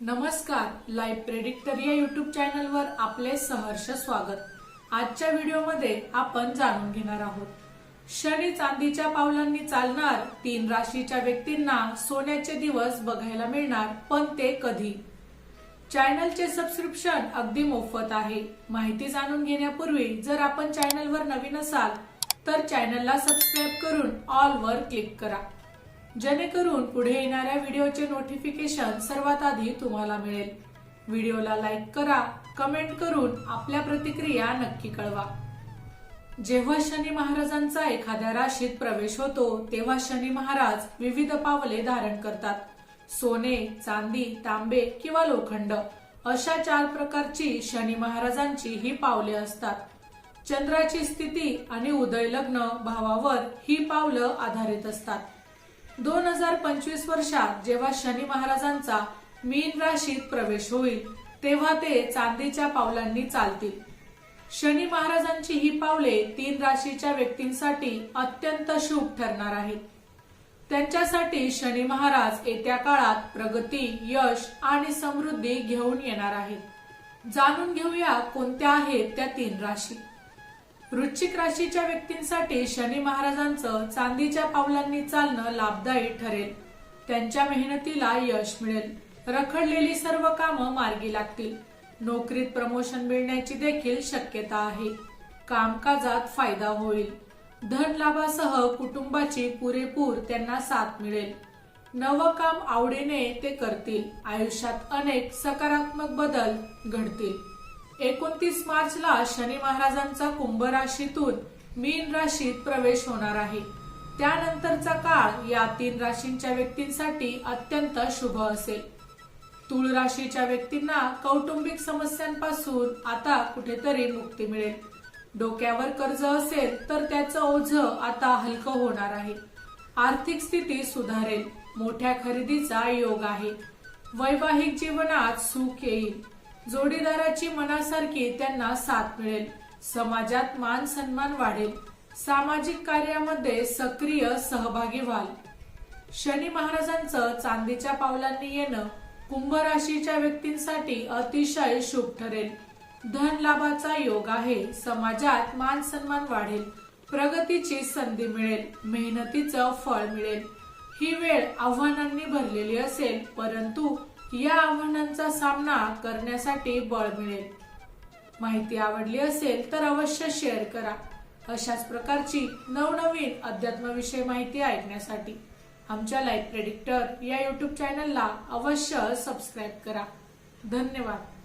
नमस्कार live predictor या YouTube चॅनलवर आपले सहर्ष स्वागत. आजच्या व्हिडिओमध्ये आपण जाणून घेणार आहोत. शनी चांदीच्या पावलांनी चालणार तीन राशीच्या व्यक्तींना सोन्याचे दिवस बघायला मिळणार पण ते कधी? चॅनलचे सबस्क्रिप्शन अगदी मोफत आहे. माहिती जाणून घेण्यापूर्वी जर आपण चॅनलवर नवीन असाल तर चॅनलला सबस्क्राईब करून ऑल वर क्लिक करा. जेणेकरून पुढे येणाऱ्या व्हिडिओचे नोटिफिकेशन सर्वात आधी तुम्हाला मिळेल. व्हिडिओला लाईक करा कमेंट करून आपल्या प्रतिक्रिया नक्की कळवा. जेव्हा शनी महाराजांचा एखाद्या राशीत प्रवेश होतो तेव्हा शनी महाराज विविध पावले धारण करतात. सोने चांदी तांबे किंवा लोखंड अशा चार प्रकारची शनी महाराजांची ही पावले असतात. चंद्राची स्थिती आणि उदय लग्न भावावर ही पावलं आधारित असतात. दोन हजार पंचवीस वर्षात जेव्हा शनी महाराजांचा मीन राशीत प्रवेश होईल तेव्हा ते चांदीच्या पावलांनी चालतील. शनी महाराजांची ही पावले तीन राशीच्या व्यक्तींसाठी अत्यंत शुभ ठरणार आहेत. त्यांच्यासाठी शनी महाराज येत्या काळात प्रगती यश आणि समृद्धी घेऊन येणार आहेत. जाणून घेऊया कोणत्या आहेत त्या तीन राशी. वृश्चिक राशीच्या व्यक्तींसाठी शनी महाराजांचं चांदीच्या पावलांनी चालणं लाभदायी ठरेल. त्यांच्या मेहनतीला यश मिळेल. रखडलेली सर्व कामं मार्गी लागतील. नोकरीत प्रमोशन मिळण्याची देखील शक्यता आहे. कामकाजात फायदा होईल. धन लाभासह कुटुंबाची पुरेपूर त्यांना साथ मिळेल. नवं काम आवडीने ते करतील. आयुष्यात अनेक सकारात्मक बदल घडतील. एकोणतीस मार्चला शनी महाराजांचा कुंभ राशीतून मीन राशीत प्रवेश होणार आहे. त्यानंतरचा काळ या तीन राशींच्या व्यक्तींसाठी अत्यंत शुभ असेल. तुळ राशीच्या व्यक्तींना कौटुंबिक समस्यांपासून आता कुठेतरी मुक्ती मिळेल. डोक्यावर कर्ज असेल तर त्याचं ओझ आता हलकं होणार आहे. आर्थिक स्थिती सुधारेल. मोठ्या खरेदीचा योग आहे. वैवाहिक जीवनात सुख येईल. जोडीदाराची मनासारखी त्यांना साथ मिळेल. समाजात मान सन्मान वाढेल. सामाजिक कार्यामध्ये सक्रिय सहभागी व्हाल. शनी महाराजांचं चांदीच्या पावलांनी येणं कुंभ राशीच्या व्यक्तींसाठी अतिशय शुभ ठरेल. धन लाभाचा योग आहे. समाजात मान सन्मान वाढेल. प्रगतीची संधी मिळेल. मेहनतीचं फळ मिळेल. ही वेळ आव्हानांनी भरलेली असेल परंतु या आव्हानांचा सामना करण्यासाठी बळ मिळेल. माहिती आवडली असेल तर अवश्य शेअर करा. अशाच प्रकारची नवनवीन अध्यात्मविषयी माहिती ऐकण्यासाठी आमच्या लाईफ प्रेडिक्टर या युट्यूब चॅनलला अवश्य सबस्क्राईब करा. धन्यवाद.